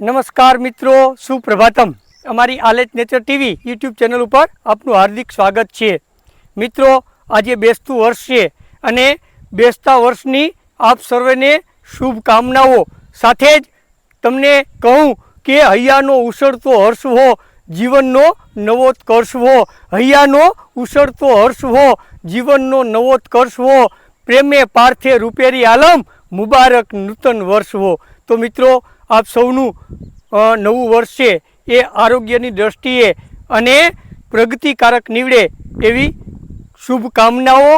નમસ્કાર મિત્રો, સુપ્રભાતમ. અમારી Alech nature TV YouTube channel ઉપર આપનું હાર્દિક સ્વાગત છે. મિત્રો, આજે બેસતું વર્ષ છે અને બેસતા વર્ષની આપ સર્વેને શુભકામનાઓ. સાથે જ તમને કહું કે હૈયાનો ઉછળતો હર્ષ હો જીવનનો નવોત્કર્ષ હો હૈયાનો ઉછળતો હર્ષ હો જીવનનો નવોત્કર્ષ હો પ્રેમે પાર્થે રૂપેરી આલમ મુબારક નૂતન વર્ષ હો તો મિત્રો આપ સૌનું નવું વર્ષ છે એ આરોગ્યની દ્રષ્ટિએ અને પ્રગતિકારક નીવડે એવી શુભકામનાઓ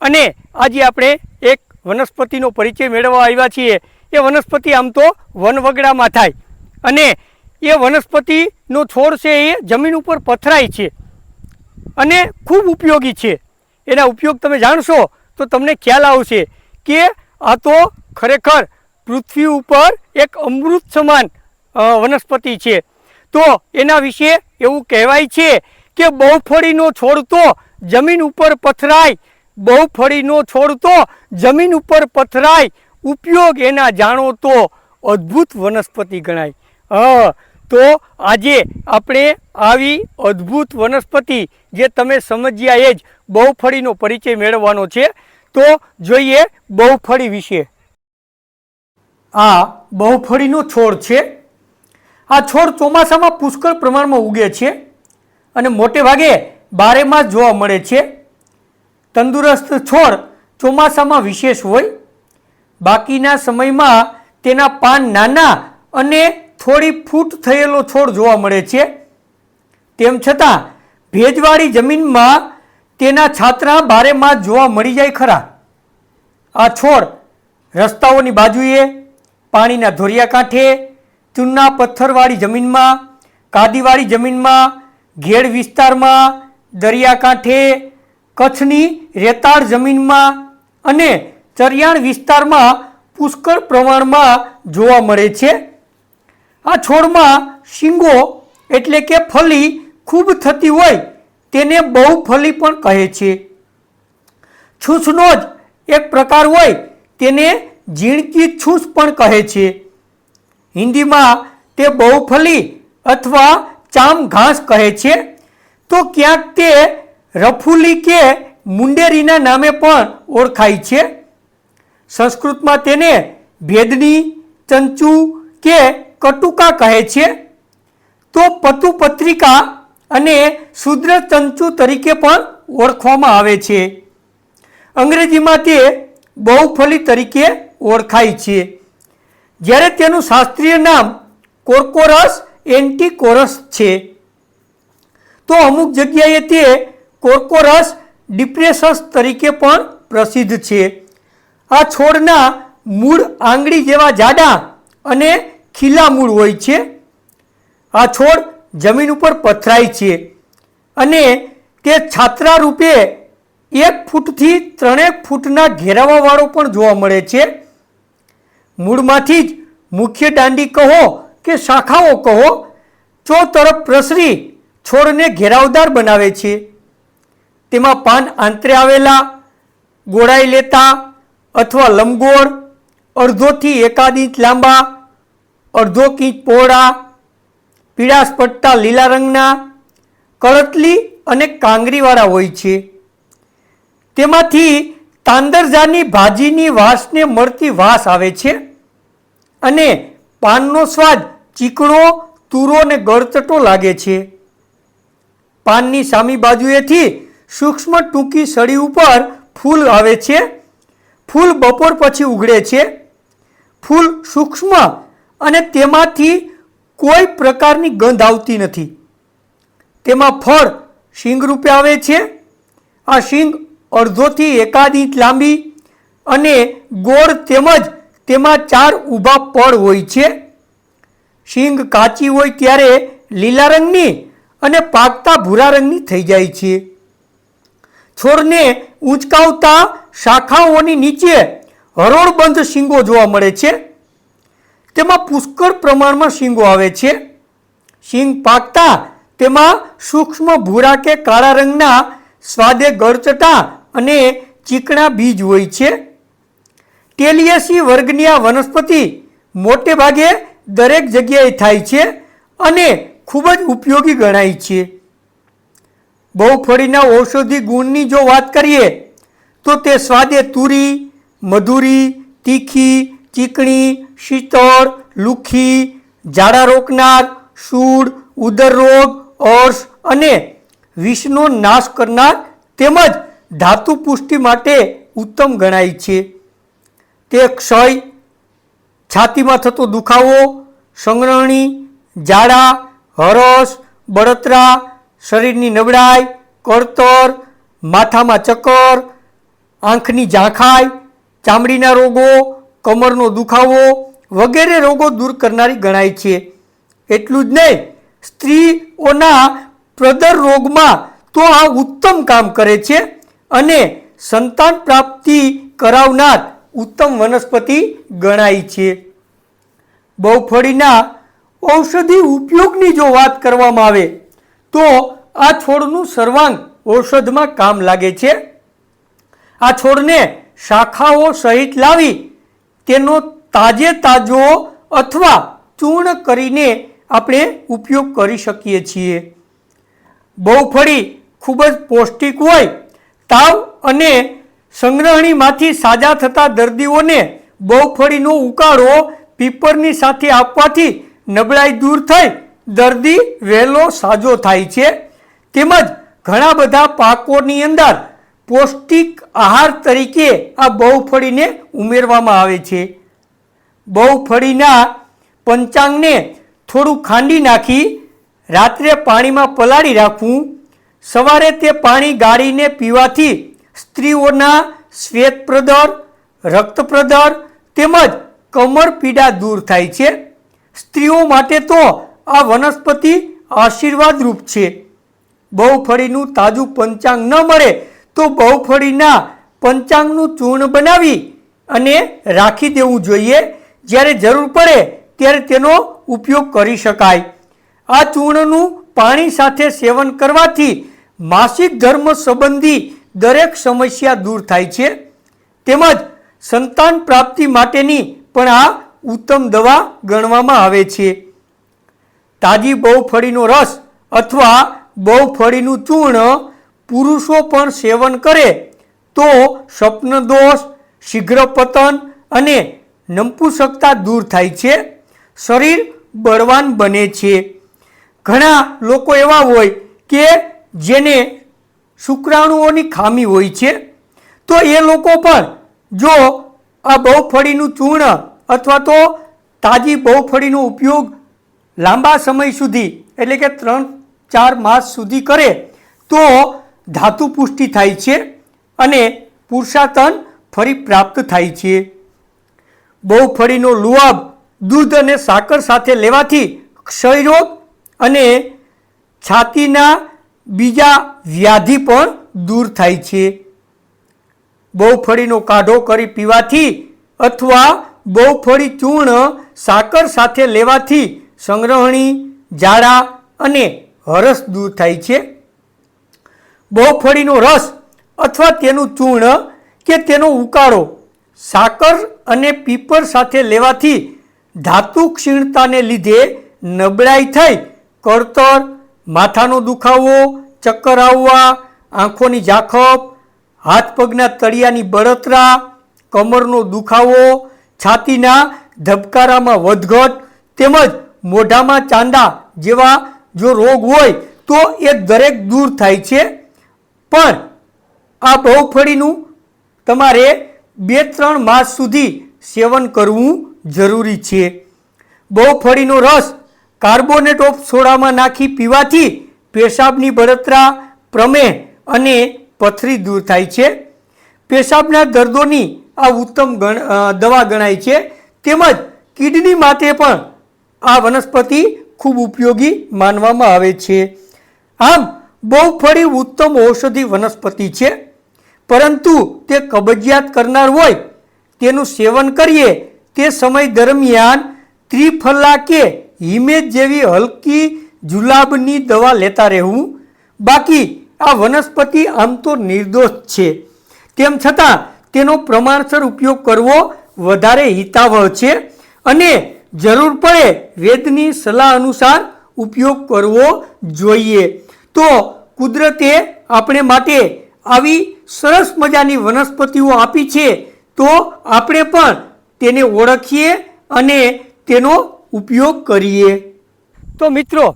અને આજે આપણે એક વનસ્પતિનો પરિચય મેળવવા આવ્યા છીએ. એ વનસ્પતિ આમ તો વનવગડામાં થાય અને એ વનસ્પતિનો છોડ છે એ જમીન ઉપર પથરાય છે અને ખૂબ ઉપયોગી છે. એના ઉપયોગ તમે જાણશો તો તમને ખ્યાલ આવશે કે આ તો ખરેખર પૃથ્વી ઉપર એક અમૃત સમાન વનસ્પતિ છે. તો એના વિશે એવું કહેવાય છે કે બહુફળીનો છોડ તો જમીન ઉપર પથરાય, બહુફળીનો છોડ તો જમીન ઉપર પથરાય. ઉપયોગ એના જાણો તો અદ્ભુત વનસ્પતિ ગણાય. હા, તો આજે આપણે આવી અદ્ભુત વનસ્પતિ જે તમે સમજ્યા એ જ બહુફળીનો પરિચય મેળવવાનો છે. તો જોઈએ બહુફળી વિશે. આ બહુફળીનો છોડ છે. આ છોડ ચોમાસામાં પુષ્કળ પ્રમાણમાં ઉગે છે અને મોટે ભાગે બારેમાં જોવા મળે છે. તંદુરસ્ત છોડ ચોમાસામાં વિશેષ હોય. બાકીના સમયમાં તેના પાન નાના અને થોડી ફૂટ થયેલો છોડ જોવા મળે છે. તેમ છતાં ભેજવાળી જમીનમાં તેના છાતરા બારેમાં જોવા મળી જાય ખરા. આ છોડ રસ્તાઓની બાજુએ પાણીના ધોરિયા કાંઠે, ચૂના પથ્થરવાળી જમીનમાં, કાદીવાળી જમીનમાં, ઘેડ વિસ્તારમાં દરિયાકાંઠે કચ્છની રેતાળ જમીનમાં અને ચરિયાણ વિસ્તારમાં પુષ્કળ પ્રમાણમાં જોવા મળે છે. આ છોડમાં શીંગો એટલે કે ફલી ખૂબ થતી હોય તેને બહુ ફલી પણ કહે છે. છૂછનો જ એક પ્રકાર હોય તેને ઝીણકી છૂસ પણ કહે છે. હિન્દીમાં તે બહુફલી અથવા ચામ ઘાસ કહે છે. તો ક્યાંક તે રફુલી કે મુંડેરીના નામે પણ ઓળખાય છે. સંસ્કૃતમાં તેને ભેદની, ચંચુ કે કટુકા કહે છે. તો પતુ પત્રિકા અને શુદ્ર ચંચુ તરીકે પણ ઓળખવામાં આવે છે. અંગ્રેજીમાં તે બહુફલી તરીકે ઓળખાય છે. જ્યારે તેનું શાસ્ત્રીય નામ કોર્કોરસ એન્ટીકોરસ છે. તો અમુક જગ્યાએ તે કોર્કોરસ ડિપ્રેસસ તરીકે પણ પ્રસિદ્ધ છે. આ છોડના મૂળ આંગળી જેવા જાડા અને ખીલા મૂળ હોય છે. આ છોડ જમીન ઉપર પથરાય છે અને તે છાત્રા રૂપે એક ફૂટથી ત્રણેક ફૂટના ઘેરાવાવાળો પણ જોવા મળે છે. મૂળમાંથી જ મુખ્ય દાંડી કહો કે શાખાઓ કહો, ચો તરફ પ્રસરી છોડને ઘેરાવદાર બનાવે છે. તેમાં પાન આંતરે આવેલા, ગોળાઈ લેતા અથવા લંબગોળ અડધોથી એકાદ ઇંચ લાંબા, અડધો કિંચ પહોળા પીળાશ પડતા લીલા રંગના, કળતલી અને કાંગરીવાળા હોય છે. તેમાંથી તાંદરજાની ભાજીની વાસને મળતી વાસ આવે છે અને પાનનો સ્વાદ ચીકણો, તુરો અને ગળચટો લાગે છે. પાનની સામી બાજુએથી સૂક્ષ્મ ટૂંકી સળી ઉપર ફૂલ આવે છે. ફૂલ બપોર પછી ઉગડે છે. ફૂલ સૂક્ષ્મ અને તેમાંથી કોઈ પ્રકારની ગંધ આવતી નથી. તેમાં ફળ શીંગ રૂપે આવે છે. આ શીંગ અડધોથી એકાદ ઇંચ લાંબી અને ગોળ તેમજ તેમાં ચાર ઊભા પળ હોય છે. શીંગ કાચી હોય ત્યારે લીલા રંગની અને પાકતા ભૂરા રંગની થઈ જાય છે. છોડને ઊંચકાવતા શાખાઓની નીચે હરોળબંધ શીંગો જોવા મળે છે. તેમાં પુષ્કળ પ્રમાણમાં શીંગો આવે છે. શીંગ પાકતા તેમાં સૂક્ષ્મ ભૂરા કે કાળા રંગના સ્વાદે ગળચટા અને ચીકણા બીજ હોય છે. ટેલિયસી વર્ગની આ વનસ્પતિ મોટે ભાગે દરેક જગ્યાએ થાય છે અને ખૂબ જ ઉપયોગી ગણાય છે. બહુફળીના ઔષધિ ગુણની જો વાત કરીએ, તો તે સ્વાદે તુરી, મધુરી, તીખી, ચીકણી, શીતળ, લુખી ઝાડા રોકનાર, સૂળ, ઉદર રોગ અર્શ અને વિષનો નાશ કરનાર તેમજ ધાતુ પુષ્ટિ માટે ઉત્તમ ગણાય છે. તે ક્ષય, છાતીમાં થતો દુખાવો, સંગ્રહણી, ઝાડા હરસ બળતરા, શરીરની નબળાઈ કળતર માથામાં ચક્કર, આંખની ઝાંખાઈ, ચામડીના રોગો, કમરનો દુખાવો વગેરે રોગો દૂર કરનારી ગણાય છે. એટલું જ નહીં, સ્ત્રીઓના પ્રદર રોગમાં તો આ ઉત્તમ કામ કરે છે. અને સંતાન પ્રાપ્તિ કરાવનાર ઉત્તમ વનસ્પતિ ગણાય છે. બહુફળીના ઔષધિ ઉપયોગની જો વાત કરવામાં આવે, તો આ છોડનું સર્વાંગ ઔષધમાં કામ લાગે છે. આ છોડને શાખાઓ સહિત લાવી તેનો તાજે તાજો અથવા ચૂર્ણ કરીને આપણે ઉપયોગ કરી શકીએ છીએ. બહુફળી ખૂબ જ પૌષ્ટિક હોય તાવ અને સંગ્રહણીમાંથી સાજા થતા દર્દીઓને બહુફળીનો ઉકાળો પીપરની સાથે આપવાથી નબળાઈ દૂર થઈ દર્દી વહેલો સાજો થાય છે. તેમજ ઘણા બધા પાકોની અંદર પૌષ્ટિક આહાર તરીકે આ બહુફળીને ઉમેરવામાં આવે છે. બહુફળીના પંચાંગને થોડું ખાંડી નાખી રાત્રે પાણીમાં પલાળી રાખવું સવારે તે પાણી ગાળીને પીવાથી સ્ત્રીઓના શ્વેતપ્રદર રક્તપ્રદર તેમજ કમર પીડા દૂર થાય છે. સ્ત્રીઓ માટે તો આ વનસ્પતિ આશીર્વાદરૂપ છે. બહુફળીનું તાજું પંચાંગ ન મળે તો બહુફળીના પંચાંગનું ચૂર્ણ બનાવી અને રાખી દેવું જોઈએ. જ્યારે જરૂર પડે ત્યારે તેનો ઉપયોગ કરી શકાય. આ ચૂર્ણનું પાણી સાથે સેવન કરવાથી માસિક ધર્મ સંબંધી દરેક સમસ્યા દૂર થાય છે. તેમજ સંતાન પ્રાપ્તિ માટેની પણ આ ઉત્તમ દવા ગણવામાં આવે છે. તાજી બહુફળીનો રસ અથવા બહુફળીનું ચૂર્ણ પુરુષો પણ સેવન કરે તો સ્વપ્ન શીઘ્ર પતન અને નંપુસકતા દૂર થાય છે. શરીર બળવાન બને છે. ઘણા લોકો એવા હોય કે જેને શુક્રાણુઓની ખામી હોય છે, તો એ લોકો પણ જો આ બહુફળીનું ચૂર્ણ અથવા તો તાજી બહુફળીનો ઉપયોગ લાંબા સમય સુધી, એટલે કે ત્રણ, ચાર માસ સુધી કરે, તો ધાતુ પુષ્ટિ થાય છે અને પુરુષાતન ફરી પ્રાપ્ત થાય છે. બહુફળીનો લુઆબ દૂધ અને સાકર સાથે લેવાથી ક્ષયરોગ અને છાતીના બીજા વ્યાધિ પણ દૂર થાય છે. બહુફળીનો કાઢો કરી પીવાથી અથવા બહુફળી ચૂર્ણ સાકર સાથે લેવાથી સંગ્રહણી, ઝાડા અને હરસ દૂર થાય છે. બહુફળીનો રસ અથવા તેનું ચૂર્ણ કે તેનો ઉકાળો સાકર અને પીપર સાથે લેવાથી ધાતુ ક્ષીણતાને લીધે નબળાઈ થઈ કળતર માથાનો દુખાવો, ચક્કર આવવા, આંખોની ઝાંખપ, હાથ પગના તળિયાની બળતરા, કમરનો દુખાવો, છાતીના ધબકારામાં વધઘટ તેમજ મોઢામાં ચાંદા જેવા જો રોગ હોય તો એ દરેક દૂર થાય છે. પણ આ બહુફળીનું તમારે બે ત્રણ માસ સુધી સેવન કરવું જરૂરી છે. બહુફળીનો રસ કાર્બોનેટ ઓફ સોડામાં નાખી પીવાથી પેશાબની બળતરા પ્રમેહ અને પથરી દૂર થાય છે. પેશાબના દર્દોની આ ઉત્તમ ગણ દવા ગણાય છે. તેમજ કિડની માટે પણ આ વનસ્પતિ ખૂબ ઉપયોગી માનવામાં આવે છે. આમ બહુફળી ઉત્તમ ઔષધિ વનસ્પતિ છે. પરંતુ તે કબજિયાત કરનાર હોય, તેનું સેવન કરીએ તે સમય દરમિયાન ત્રિફલા કે હિમેજ જેવી હલકી જુલાબની દવા લેતા રહેવું. બાકી આ વનસ્પતિ આમ તો નિર્દોષ છે. તેમ છતાં તેનો પ્રમાણસર ઉપયોગ કરવો વધારે હિતાવહ છે અને જરૂર પડે વેદની સલાહ અનુસાર ઉપયોગ કરવો જોઈએ. તો કુદરતે આપણે માટે આવી સરસ મજાની વનસ્પતિઓ આપી છે તો આપણે પણ તેને ઓળખીએ અને તેનો ઉપયોગ કરીએ? તો મિત્રો,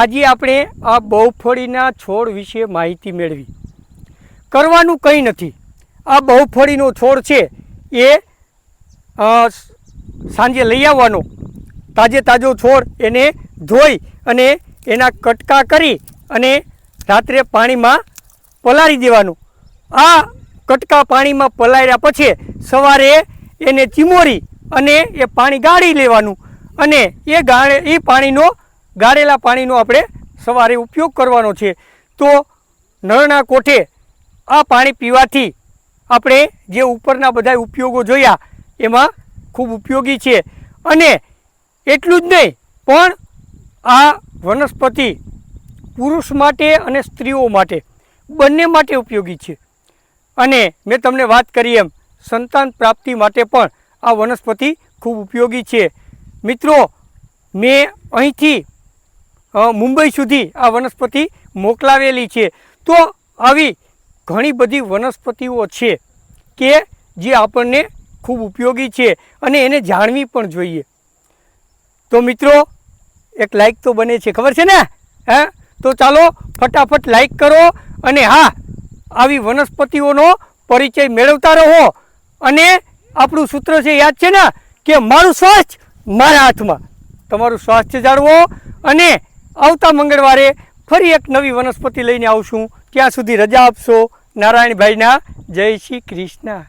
આજે આપણે આ બહુફળીના છોડ વિશે માહિતી મેળવી. કરવાનું કંઈ નથી. આ બહુફળીનો છોડ છે એ સાંજે લઈ આવવાનો. તાજે તાજો છોડ એને ધોઈ અને એના કટકા કરી અને રાત્રે પાણીમાં પલાળી દેવાનું. આ કટકા પાણીમાં પલાળ્યા પછી સવારે એને ચીમોરી અને એ પાણી ગાળી લેવાનું. અને એ ગાળે, એ પાણીનો, ગાળેલા પાણીનો આપણે સવારે ઉપયોગ કરવાનો છે. તો નળના કોઠે આ પાણી પીવાથી આપણે જે ઉપરના બધા ઉપયોગો જોયા, એમાં ખૂબ ઉપયોગી છે. અને એટલું જ નહીં, પણ આ વનસ્પતિ પુરુષ માટે અને સ્ત્રીઓ માટે બંને માટે ઉપયોગી છે. અને મેં તમને વાત કરી એમ, સંતાન પ્રાપ્તિ માટે પણ આ વનસ્પતિ ખૂબ ઉપયોગી છે. મિત્રો, મેં અહીંથી મુંબઈ સુધી આ વનસ્પતિ મોકલાવેલી છે. તો આવી ઘણી બધી વનસ્પતિઓ છે કે જે આપણને ખૂબ ઉપયોગી છે અને એને જાણવી પણ જોઈએ. તો મિત્રો, એક લાઈક તો બને છે, ખબર છે ને? હે? તો ચાલો ફટાફટ લાઈક કરો અને હા, આવી વનસ્પતિઓનો પરિચય મેળવતા રહો. અને આપણું સૂત્ર છે, યાદ છે ને? કે મારું સ્વાસ્થ્ય મારા હાથમાં. તમારું સ્વાસ્થ્ય જાળવો અને આવતા મંગળવારે ફરી એક નવી વનસ્પતિ લઈને આવશું. ત્યાં સુધી રજા આપશો. નારાયણભાઈના જય શ્રી કૃષ્ણ.